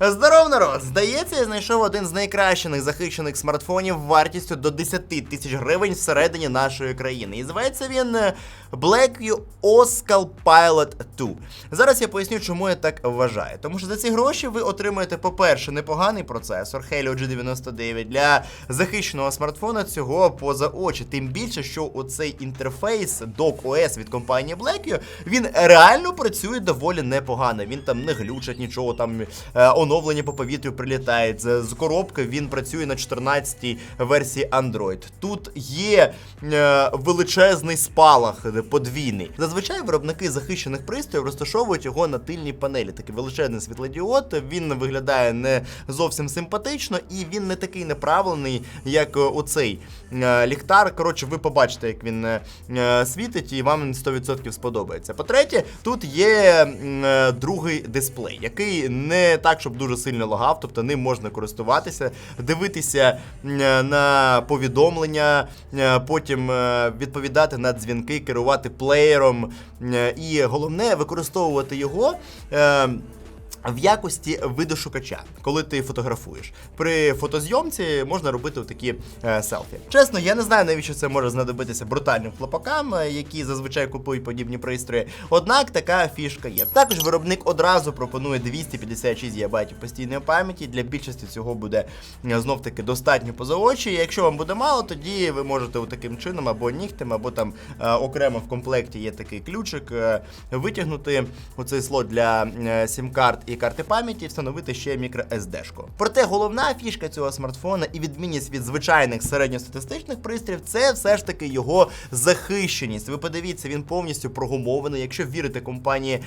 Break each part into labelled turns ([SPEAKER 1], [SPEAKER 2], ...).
[SPEAKER 1] Здоров, народ! Здається, я знайшов один з найкращих захищених смартфонів вартістю до 10 тисяч гривень всередині нашої країни. І зветься він е, Blackview Oscal Pilot 2. Зараз я поясню, чому я так вважаю. Тому що за ці гроші ви отримуєте, по-перше, непоганий процесор Helio G99 для захищеного смартфона цього поза очі. Тим більше, що оцей інтерфейс Dock OS від компанії Blackview, він реально працює доволі непогано. Він там не глючить нічого, там е, оновлення по повітрю прилітає. З, коробки він працює на 14-й версії Android. Тут є е, величезний спалах е, подвійний. Зазвичай виробники захищених пристроїв розташовують його на тильній панелі. Такий величезний світлодіод. Він виглядає не зовсім симпатично, і він не такий направлений, як е, оцей е, ліхтар. Коротше, ви побачите, як він е, е, світить, і вам 100% сподобається. По-третє, тут є е, другий дисплей, який не так, щоб дуже сильно лагав, тобто ним можна користуватися, дивитися е, на повідомлення, е, потім е, відповідати на дзвінки, керувати плеєром. І головне використовувати його. В якості видошукача, коли ти фотографуєш. При фотозйомці можна робити такі е, селфі. Чесно, я не знаю, навіщо це може знадобитися брутальним хлопакам, е, які зазвичай купують подібні пристрої. Однак така фішка є. Також виробник одразу пропонує 256 ГБ постійної пам'яті. Для більшості цього буде е, знов таки достатньо поза очі. Якщо вам буде мало, тоді ви можете таким чином або нігтем, або там е, окремо в комплекті є такий ключик, е, витягнути оцей слот для е, сім-карт і карти пам'яті, встановити ще мікро SD-шку. Проте головна фішка цього смартфона і відмінність від звичайних середньостатистичних пристроїв це все ж таки його захищеність. Ви подивіться, він повністю прогумований. Якщо вірити компанії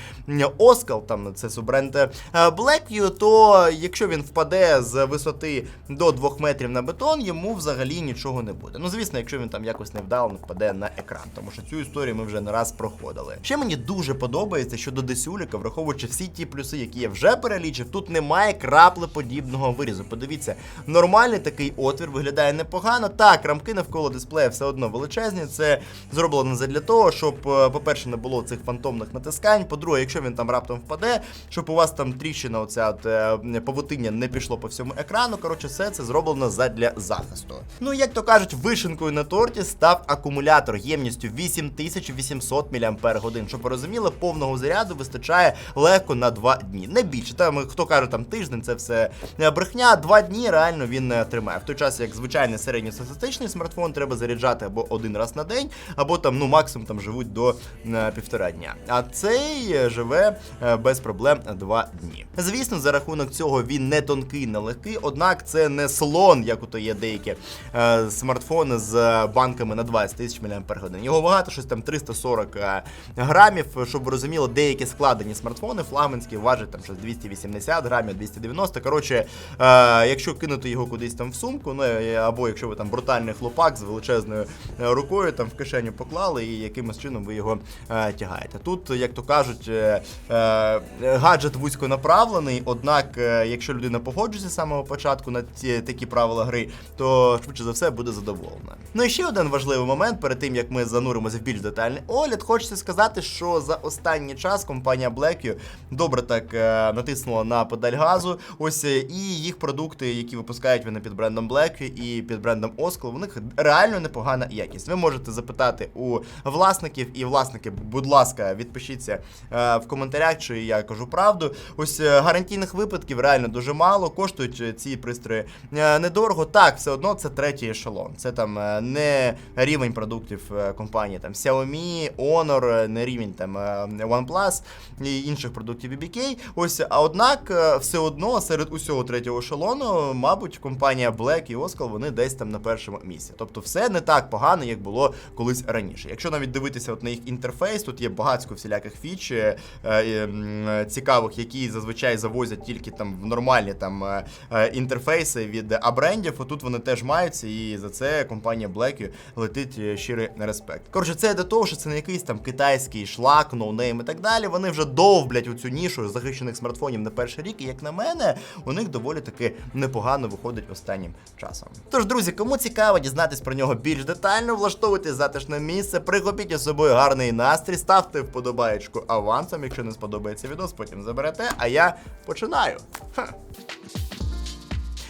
[SPEAKER 1] Oskal, там це суббренд е, Blackview, то якщо він впаде з висоти до 2 метрів на бетон, йому взагалі нічого не буде. Ну звісно, якщо він там якось невдало впаде на екран, тому що цю історію ми вже не раз проходили. Ще мені дуже подобається, що до десюліка, враховуючи всі ті плюси, які я вже перелічив, тут немає краплеподібного вирізу. Подивіться, нормальний такий отвір виглядає непогано. Так, рамки навколо дисплея все одно величезні. Це зроблено задля того, щоб, е, по-перше, не було цих фантомних натискань. По-друге, якщо він там раптом впаде, щоб у вас там тріщина, оця от е, павутиння не пішло по всьому екрану. Коротше, все це зроблено задля захисту. Ну, як то кажуть, вишенкою на торті став акумулятор ємністю 8800 мАч. Щоб ви розуміли, повного заряду вистачає легко на 2 дні. Не більше. Там хто каже там тиждень, це все е, брехня. Два дні реально він е, тримає. В той час, як звичайний середньостатистичний смартфон, треба заряджати або один раз на день, або там, ну максимум там живуть до е, півтора дня. А цей е, живе без проблем два дні. Звісно, за рахунок цього він не тонкий, не легкий, однак це не слон, як ото є деякі смартфони з банками на 20 тисяч мАч. Його багато, щось там 340 е, грамів. Щоб ви розуміли, деякі складені смартфони флагманські важать там щось 280 грамів, 290. Коротше, е, якщо кинути його кудись там в сумку, ну е, або якщо ви там брутальний хлопак з величезною е, рукою там в кишеню поклали і якимось чином ви його е, тягаєте. Тут, як то кажуть, е, е, гаджет вузьконаправлений, однак, е, якщо людина погоджується з самого початку на ці такі правила гри, то швидше за все буде задоволена. Ну і ще один важливий момент перед тим як ми зануримося в більш детальний огляд, хочеться сказати, що за останній час компанія Blackview добре так е, натиснула на педаль газу. Ось е, і їх продукти, які випускають вони під брендом Blackview і під брендом Oskal, у них реально непогана якість. Ви можете запитати у власників, і власники, будь ласка, відпишіться е, в коментарях, чи я кажу правду. Ось е, гарантійних випадків реально дуже мало. Коштують ці пристрої недорого. Так, все одно це третій ешелон. Це там не рівень продуктів компанії там Xiaomi, Honor, не рівень там OnePlus і інших продуктів BBK. Ось, а однак, е, все одно серед усього третього ешелону, мабуть, компанія Black і Oskal, вони десь там на першому місці. Тобто, все не так погано, як було колись раніше. Якщо навіть дивитися от на їх інтерфейс, тут є багатько всіляких фіч е, е, цікавих, які зазвичай завозять тільки там в нормальні там е, е, інтерфейси від абрендів. Отут вони теж маються, і за це компанія Black летить е, щирий респект. Коротше, це до того, що це не якийсь там китайський шлак, ноунейм і так далі. Вони вже довблять у цю нішу захищених захищених смартфонів на перший рік, і як на мене, у них доволі таки непогано виходить останнім часом. Тож, друзі, кому цікаво дізнатись про нього більш детально, влаштовуйте затишне місце, прихопіть із собою гарний настрій, ставте вподобаєчку авансом, якщо не сподобається відос, потім заберете. А я починаю. Ха.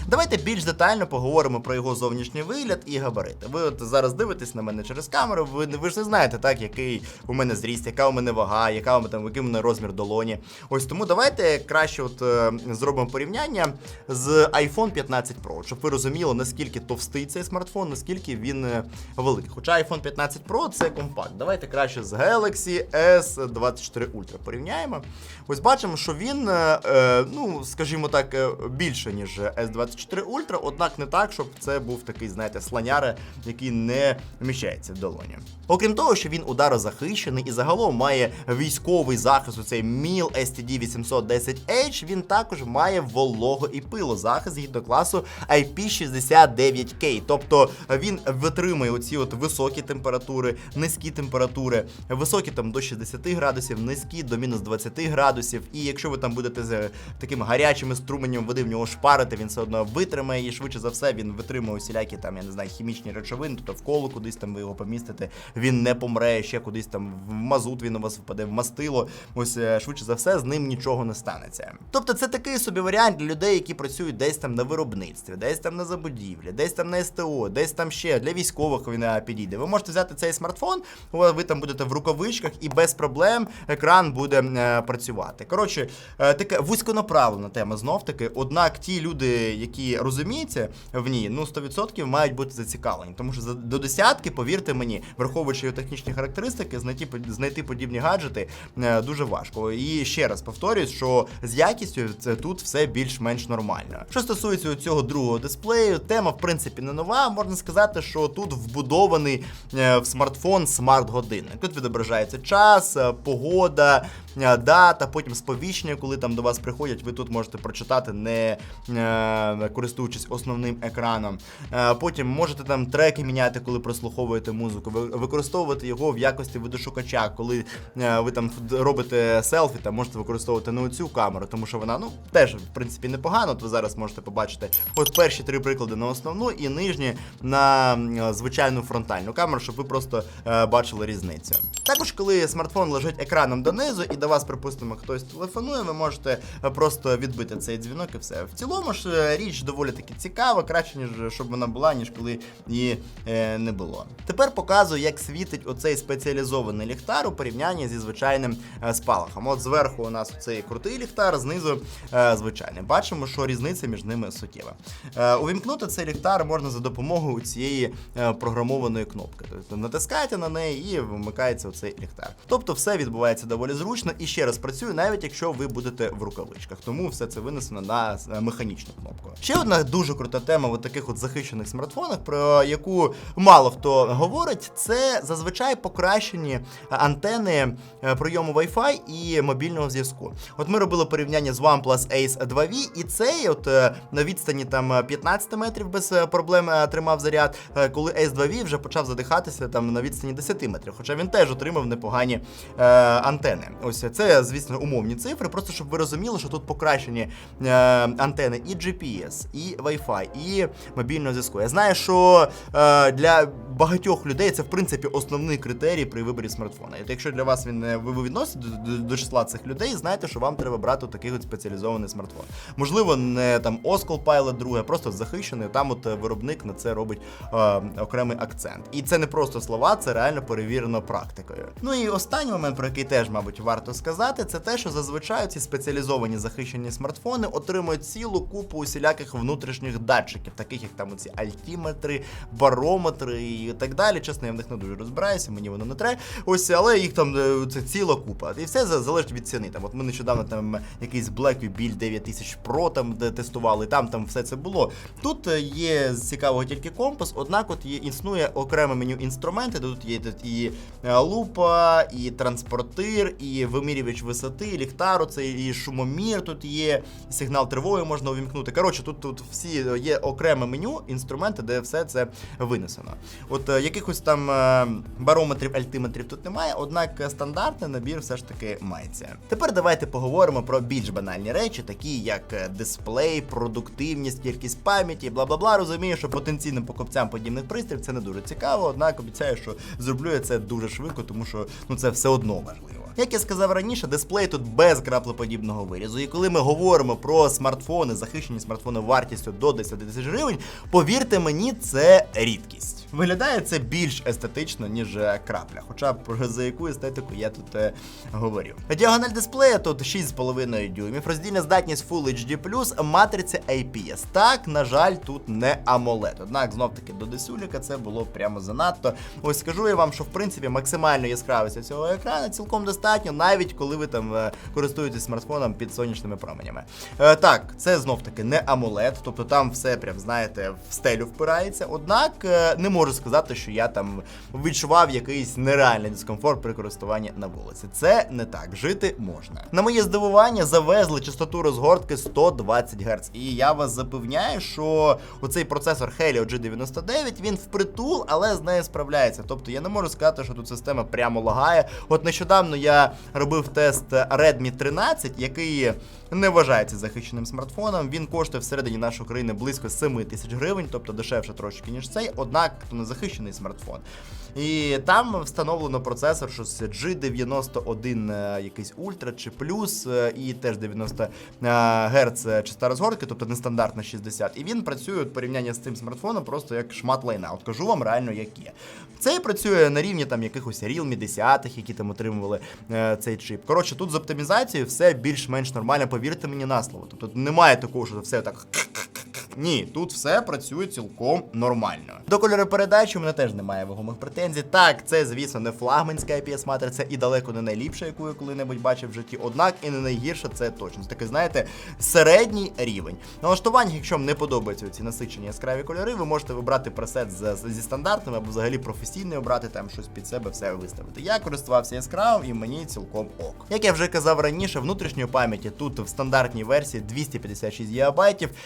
[SPEAKER 1] Давайте більш детально поговоримо про його зовнішній вигляд і габарити. Ви от зараз дивитесь на мене через камеру. Ви, ви ж не знаєте, так, який у мене зріст, яка у мене вага, яка у мене там, який у мене розмір долоні. Ось тому давайте краще от е, зробимо порівняння з iPhone 15 Pro, щоб ви розуміли, наскільки товстий цей смартфон, наскільки він е, великий. Хоча iPhone 15 Pro це компакт. Давайте краще з Galaxy S24 Ultra порівняємо. Ось бачимо, що він, е, е, ну скажімо так, е, більше ніж S24 Ultra, однак не так, щоб це був такий, знаєте, слоняра, який не вміщається в долоні. Окрім того, що він ударозахищений і загалом має військовий захист, у цей MIL STD 810H, він також має волого і пилозахист згідно класу IP69K. Тобто він витримує оці от високі температури, низькі температури, високі там до 60 градусів, низькі до мінус 20 градусів. І якщо ви там будете з таким гарячим струменем води в нього шпарити, він все одно витримає і швидше за все він витримує усілякі там, я не знаю, хімічні речовини, тобто в колу кудись там ви його помістите, він не помре, ще кудись там в мазут він у вас впаде, в мастило. Ось е, швидше за все з ним нічого не станеться. Тобто це такий собі варіант для людей, які працюють десь там на виробництві, десь там на забудівлі, десь там на СТО, десь там ще для військових він підійде. Ви можете взяти цей смартфон, ви там будете в рукавичках і без проблем екран буде е, працювати. Коротше, е, така вузьконаправлена тема знов таки. Однак ті люди, які розуміються в ній, ну 100% мають бути зацікавлені. Тому що до десятки, повірте мені, враховуючи його технічні характеристики, знайти знайти подібні гаджети е, дуже важко. І ще раз повторюсь, що з якістю це тут все більш-менш нормально. Що стосується цього другого дисплею, тема в принципі не нова. Можна сказати, що тут вбудований е, в смартфон смарт-годинник. Тут відображається час, е, погода. Дата, потім сповіщення, коли там до вас приходять, ви тут можете прочитати, не е, користуючись основним екраном. Е, потім можете там треки міняти, коли прослуховуєте музику, використовувати його в якості видошукача, коли е, ви там робите селфі, там можете використовувати не оцю камеру, тому що вона ну теж в принципі непогано. От ви зараз можете побачити от перші три приклади на основну і нижні на звичайну фронтальну камеру, щоб ви просто бачили різницю. Також, коли смартфон лежить екраном донизу і до вас, припустимо, хтось телефонує, ви можете е, просто відбити цей дзвінок і все. В цілому ж е, річ доволі таки цікава, краще ніж щоб вона була, ніж коли її е, не було. Тепер показую, як світить оцей спеціалізований ліхтар у порівнянні зі звичайним е, спалахом. От зверху у нас цей крутий ліхтар, знизу е, звичайний. Бачимо, що різниця між ними суттєва. Е, увімкнути цей ліхтар можна за допомогою цієї е, програмованої кнопки. Тобто натискаєте на неї і вмикається оцей ліхтар. Тобто все відбувається доволі зручно і ще раз працює, навіть якщо ви будете в рукавичках. Тому все це винесено на е, механічну кнопку. Ще одна дуже крута тема в таких от захищених смартфонах, про яку мало хто говорить, це зазвичай покращені антени е, прийому Wi-Fi і мобільного зв'язку. От ми робили порівняння з OnePlus Ace 2V, і цей от е, на відстані там 15 метрів без проблем тримав заряд, коли Ace 2V вже почав задихатися там на відстані 10 метрів. Хоча він теж отримав непогані е, антени. Ось це, звісно, умовні цифри. Просто щоб ви розуміли, що тут покращені е, антени і GPS, і Wi-Fi, і мобільного зв'язку. Я знаю, що е, для багатьох людей це в принципі основний критерій при виборі смартфона. І якщо для вас він не ви відносите до, до, до числа цих людей, знайте, що вам треба брати такий от спеціалізований смартфон. Можливо, не там Oskal Pilot 2, просто захищений. Там от е, виробник на це робить е, окремий акцент. І це не просто слова, це реально перевірено практикою. Ну і останній момент, про який теж, мабуть, варто сказати, це те, що зазвичай ці спеціалізовані захищені смартфони отримують цілу купу усіляких внутрішніх датчиків, таких як там оці альтіметри, барометри і так далі. Чесно, я в них не дуже розбираюся, мені воно не треба. Ось, але їх там е, це ціла купа. І все залежить від ціни. Там, от ми нещодавно там якийсь Blackview Build 9000 Pro там де тестували, там там все це було. Тут е, є з цікавого тільки компас, однак от є існує окреме меню інструменти. Тут є тут і е, лупа, і транспортир, і вимірювач висоти, ліхтару, це і шумомір тут є, і сигнал тривоги можна увімкнути. Коротше, тут тут всі є окреме меню, інструменти, де все це винесено. От е, якихось там е, барометрів, альтиметрів тут немає, однак стандартний набір все ж таки мається. Тепер давайте поговоримо про більш банальні речі, такі як е, дисплей, продуктивність, кількість пам'яті, бла бла бла. Розумію, що потенційним покупцям подібних пристроїв це не дуже цікаво, однак обіцяю, що зроблю я це дуже швидко, тому що ну це все одно важливо. Як я сказав раніше, дисплей тут без краплеподібного вирізу. І коли ми говоримо про смартфони, захищені смартфони вартістю до 10 тисяч гривень, повірте мені, це рідкість. Виглядає це більш естетично, ніж е, крапля. Хоча про за яку естетику я тут е, говорю. Діагональ дисплея тут 6,5 дюймів, роздільна здатність Full HD+, матриця IPS. Так, на жаль, тут не AMOLED. Однак, знов таки, до десюліка це було прямо занадто. Ось скажу я вам, що в принципі максимально яскравість цього екрану цілком достатньо, навіть коли ви там е, користуєтесь смартфоном під сонячними променями. Е, так, це знов таки не AMOLED, тобто там все прям, знаєте, в стелю впирається. Однак е, не можу сказати, що я там відчував якийсь нереальний дискомфорт при користуванні на вулиці. Це не так, жити можна. На моє здивування завезли частоту розгортки 120 Гц. І я вас запевняю, що оцей процесор Helio G99 він впритул, але з нею справляється. Тобто я не можу сказати, що тут система прямо лагає. От нещодавно я робив тест Redmi 13, який не вважається захищеним смартфоном. Він коштує всередині нашої країни близько 7 тисяч гривень, тобто дешевше трошки, ніж цей, однак то не захищений смартфон. І там встановлено процесор, що це G91 е, якийсь ультра чи плюс, е, і теж 90 Гц частота розгортки, тобто нестандартна 60. І він працює в порівнянні з цим смартфоном просто як шмат лайна. От кажу вам реально, як є. Цей працює на рівні там якихось Realme 10, які там отримували е, цей чип. Коротше, тут з оптимізацією все більш-менш нормально, повірте мені на слово. Тобто немає такого, що все так. Ні, тут все працює цілком нормально. До кольоропередачі у мене теж немає вагомих претензій. Так, це, звісно, не флагманська IPS матриця і далеко не найліпша, яку я коли-небудь бачив в житті. Однак і не найгірша це точно. Це такий, знаєте, середній рівень. На налаштуваннях, якщо вам не подобаються ці насичені яскраві кольори, ви можете вибрати пресет зі стандартними або взагалі професійний обрати там щось під себе все виставити. Я користувався яскравим і мені цілком ок. Як я вже казав раніше, внутрішньої пам'яті тут в стандартній версії 256 ГБ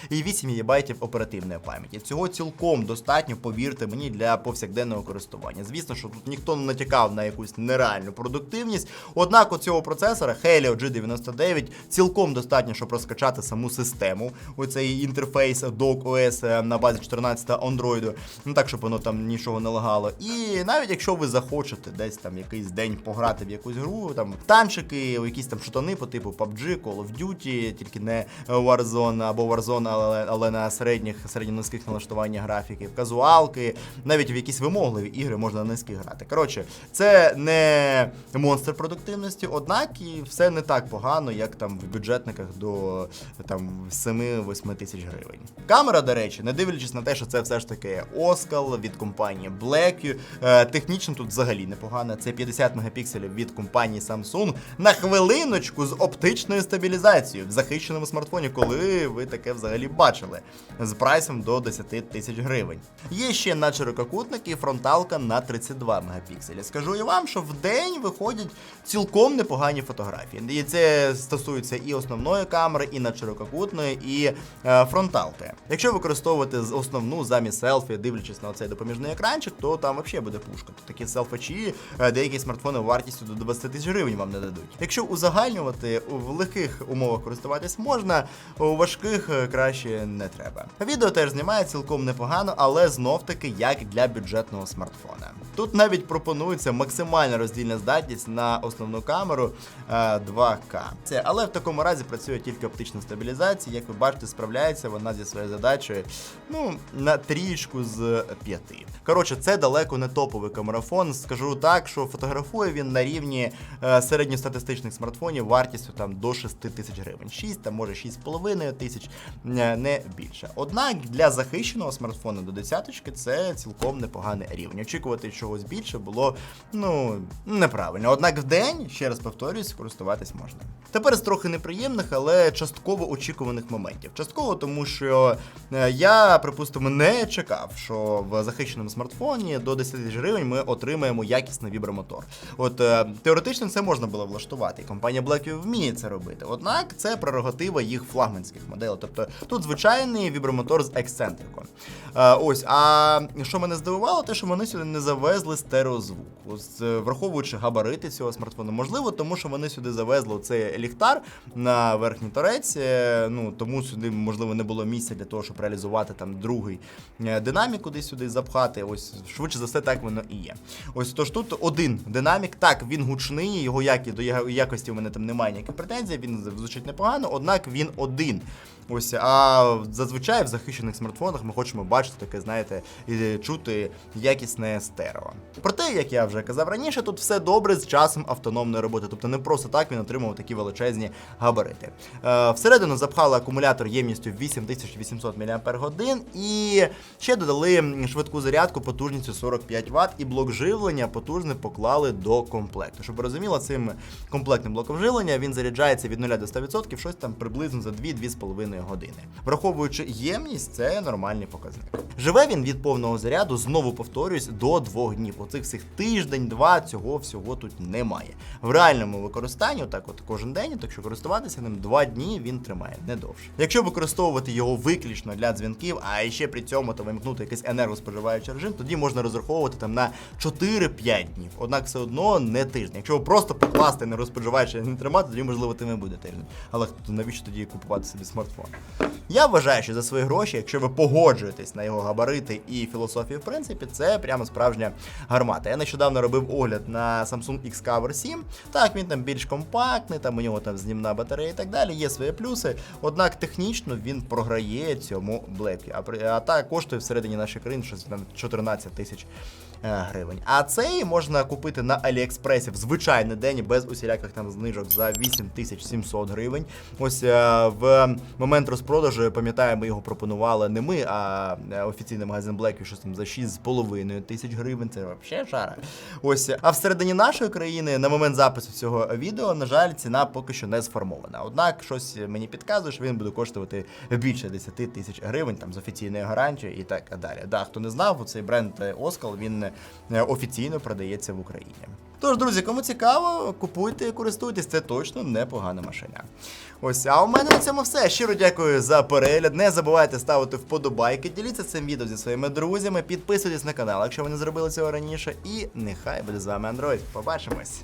[SPEAKER 1] і 8 ГБ оперативної пам'яті. Цього цілком достатньо, повірте мені, для повсякденного користування. Звісно, що тут ніхто не натякав на якусь нереальну продуктивність. Однак у цього процесора Helio G99 цілком достатньо, щоб розкачати саму систему. Оцей інтерфейс Dock OS е, на базі 14 Android. Ну так, щоб воно там нічого не лагало. І навіть якщо ви захочете десь там якийсь день пограти в якусь гру, там танчики, якісь там шутани по типу PUBG, Call of Duty, тільки не Warzone або Warzone, але, але на середніх середньонизьких налаштуваннях графіки, казуалки, навіть в якісь вимогливі ігри можна на низьких грати. Коротше, це не монстр продуктивності, однак і все не так погано, як там в бюджетниках до там 7-8 тисяч гривень. Камера, до речі, не дивлячись на те, що це все ж таки Оскал від компанії Blackview, е, технічно тут взагалі непогано. Це 50 мегапікселів від компанії Samsung на хвилиночку з оптичною стабілізацією в захищеному смартфоні, коли ви таке взагалі бачили з прайсом до 10 тисяч гривень. Є ще на ширококутники фронталка на 32 мегапікселі. Скажу і вам, що в день виходять цілком непогані фотографії. І це стосується і основної камери, і надширококутної, і е, фронталки. Якщо використовувати основну замість селфі, дивлячись на цей допоміжний екранчик, то там взагалі буде пушка. Тут такі селфачі, е, деякі смартфони вартістю до 20 тисяч гривень вам не дадуть. Якщо узагальнювати, в легких умовах користуватись можна, у важких е, краще не треба. Відео теж знімає цілком непогано, але знов таки як для бюджетного смартфона. Тут навіть пропонується максимальна роздільна здатність на основну камеру е, 2К. Це, але в такому разі працює тільки оптична стабілізація. Як ви бачите, справляється вона зі своєю задачею ну, на трішку з п'яти. Коротше, це далеко не топовий камерафон. Скажу так, що фотографує він на рівні е, середньостатистичних смартфонів вартістю там до 6 тисяч гривень. 6, там може 6,5 тисяч, е, не більше. Однак для захищеного смартфону до десяточки це цілком непоганий рівень. Очікувати чогось більше було ну неправильно. Однак в день, ще раз повторюсь, користуватись можна. Тепер з трохи неприємних, але частково очікуваних моментів. Частково, тому що е, я, припустимо, не чекав, що в захищеному смартфоні до 10 тисяч гривень ми отримаємо якісний вібромотор. От е, теоретично це можна було влаштувати, і компанія Blackview вміє це робити. Однак це прерогатива їх флагманських моделей. Тобто тут звичайний вібромотор з ексцентриком. Е, ось, а що мене здивувало, те, що вони сюди не завезли стереозвук. Ось, е, враховуючи габарити цього смартфону, можливо, тому що вони сюди завезли цей ліхтар на верхній торець. е, Ну тому сюди можливо не було місця для того, щоб реалізувати там другий динамік куди сюди запхати. Ось швидше за все, так воно і є. Ось тож тут один динамік. Так, він гучний, його які до якості в мене там немає ніяких претензій. Він звучить непогано, однак він один. Ось, а зазвичай в захищених смартфонах ми хочемо бачити таке, знаєте, і чути якісне стерео. Проте, як я вже казав раніше, тут все добре з часом автономної роботи, тобто не просто так він отримав такі величезні габарити. Е, всередину запхали акумулятор ємністю 8800 мАч і ще додали швидку зарядку потужністю 45 Вт і блок живлення потужний поклали до комплекту. Щоб ви розуміли, цим комплектним блоком живлення він заряджається від 0 до 100%, щось там приблизно за 2-2,5 години. Враховуючи ємність, це нормальний показник. Живе він від повного заряду, знову повторюсь, до 2 днів. Оцих всіх тиждень-два цього всього тут немає. В реальному використанні, так от кожен день, так що користуватися ним 2 дні він тримає, не довше. Якщо використовувати його виключно для дзвінків, а ще при цьому то вимкнути якийсь енергоспоживаючий режим, тоді можна розраховувати там на 4-5 днів. Однак все одно не тиждень. Якщо ви просто покласти енергоспоживаючий не тримати, тоді можливо тим і буде тиждень. Але навіщо тоді купувати собі смартфон? Я вважаю, що за свої гроші, якщо ви погоджуєтесь на його габарити і філософію, в принципі, це прямо справжня гармата. Я нещодавно робив огляд на Samsung X-Cover 7. Так, він там більш компактний, там у нього там знімна батарея і так далі, є свої плюси. Однак технічно він програє цьому Blackview. А, а так коштує всередині нашої країни щось там 14 тисяч гривень. А цей можна купити на Аліекспресі в звичайний день без усіляких там знижок за 8700 гривень. Ось е, в момент розпродажу, пам'ятаю, ми його пропонували не ми, а е, офіційний магазин Blackview щось там за 6,5 тисяч гривень. Це взагалі жара. Ось, а всередині нашої країни на момент запису цього відео, на жаль, ціна поки що не сформована. Однак щось мені підказує, що він буде коштувати більше 10 тисяч гривень там з офіційною гарантією і так далі. Да, хто не знав, цей бренд е, Оскал він е, офіційно продається в Україні. Тож, друзі, кому цікаво, купуйте і користуйтесь, це точно непогана машина. Ось, а у мене на цьому все. Щиро дякую за перегляд. Не забувайте ставити вподобайки, діліться цим відео зі своїми друзями, підписуйтесь на канал, якщо ви не зробили цього раніше. І нехай буде з вами Android. Побачимось!